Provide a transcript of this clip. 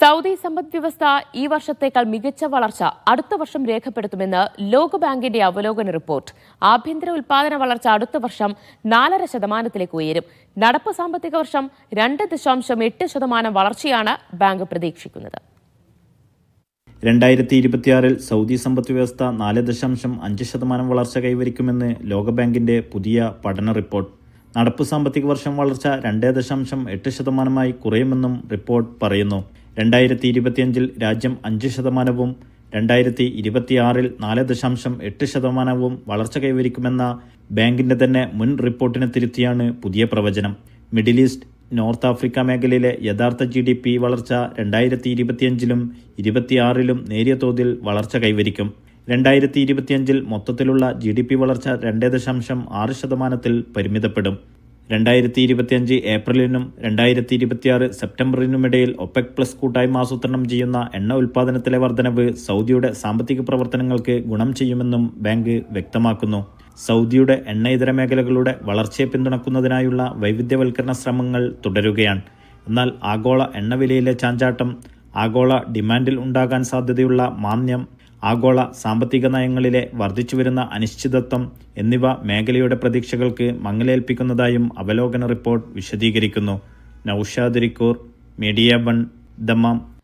Saudi സമ്പദ് വ്യവസ്ഥ ഈ വർഷത്തേക്കാൾ മികച്ച വളർച്ച അടുത്ത വർഷം രേഖപ്പെടുത്തുമെന്ന് ലോകബാങ്കിന്റെ അവലോകന റിപ്പോർട്ട്. ആഭ്യന്തര ഉൽപാദന വളർച്ച അടുത്ത വർഷം നാലര ശതമാനത്തിലേക്ക് ഉയരും. നടപ്പ് സാമ്പത്തിക വർഷം രണ്ട് ദശാംശം എട്ട് ശതമാനം വളർച്ചയാണ് ബാങ്ക് പ്രതീക്ഷിക്കുന്നത്. രണ്ടായിരത്തി ഇരുപത്തിയാറിൽ സൗദി സമ്പദ് വ്യവസ്ഥ നാല് ദശാംശം അഞ്ച് ശതമാനം വളർച്ച കൈവരിക്കുമെന്ന് ലോകബാങ്കിന്റെ പുതിയ പഠന റിപ്പോർട്ട്. നടപ്പ് സാമ്പത്തിക വർഷം വളർച്ച രണ്ട് ദശാംശം എട്ട് ശതമാനമായി കുറയുമെന്നും റിപ്പോർട്ട് പറയുന്നു. രണ്ടായിരത്തി ഇരുപത്തിയഞ്ചിൽ രാജ്യം അഞ്ച് ശതമാനവും രണ്ടായിരത്തി ഇരുപത്തിയാറിൽ നാല് ദശാംശം എട്ട് ശതമാനവും വളർച്ച കൈവരിക്കുമെന്ന ബാങ്കിന്റെ തന്നെ മുൻ റിപ്പോർട്ടിനെ തിരുത്തിയാണ് പുതിയ പ്രവചനം. മിഡിൽ ഈസ്റ്റ് നോർത്ത് ആഫ്രിക്ക മേഖലയിലെ യഥാർത്ഥ ജി ഡി പി വളർച്ച രണ്ടായിരത്തി ഇരുപത്തിയഞ്ചിലും ഇരുപത്തിയാറിലും നേരിയ തോതിൽ വളർച്ച കൈവരിക്കും. രണ്ടായിരത്തി ഇരുപത്തിയഞ്ചിൽ മൊത്തത്തിലുള്ള ജി ഡി പി വളർച്ച രണ്ട് ദശാംശം ആറ് ശതമാനത്തിൽ പരിമിതപ്പെടും. രണ്ടായിരത്തി ഇരുപത്തിയഞ്ച് ഏപ്രിലിനും രണ്ടായിരത്തി ഇരുപത്തിയാറ് സെപ്റ്റംബറിനുമിടയിൽ ഒപെക് പ്ലസ് കൂട്ടായ്മ ആസൂത്രണം ചെയ്യുന്ന എണ്ണ ഉൽപ്പാദനത്തിലെ വർധനവ് സൗദിയുടെ സാമ്പത്തിക പ്രവർത്തനങ്ങൾക്ക് ഗുണം ചെയ്യുമെന്നും ബാങ്ക് വ്യക്തമാക്കുന്നു. സൗദിയുടെ എണ്ണ ഇതര മേഖലകളുടെ വളർച്ചയെ പിന്തുണക്കുന്നതിനായുള്ള വൈവിധ്യവൽക്കരണ ശ്രമങ്ങൾ തുടരുകയാണ്. എന്നാൽ ആഗോള എണ്ണവിലയിലെ ചാഞ്ചാട്ടം ആഗോള ഡിമാൻഡിൽ ഉണ്ടാകാൻ സാധ്യതയുള്ള മാന്ദ്യം ആഗോള സാമ്പത്തിക നയങ്ങളിലെ വർദ്ധിച്ചുവരുന്ന അനിശ്ചിതത്വം എന്നിവ മേഖലയുടെ പ്രതീക്ഷകൾക്ക് മങ്ങലേൽപ്പിക്കുന്നതായും അവലോകന റിപ്പോർട്ട് വിശദീകരിക്കുന്നു. Naushad Rikkur media one Dammam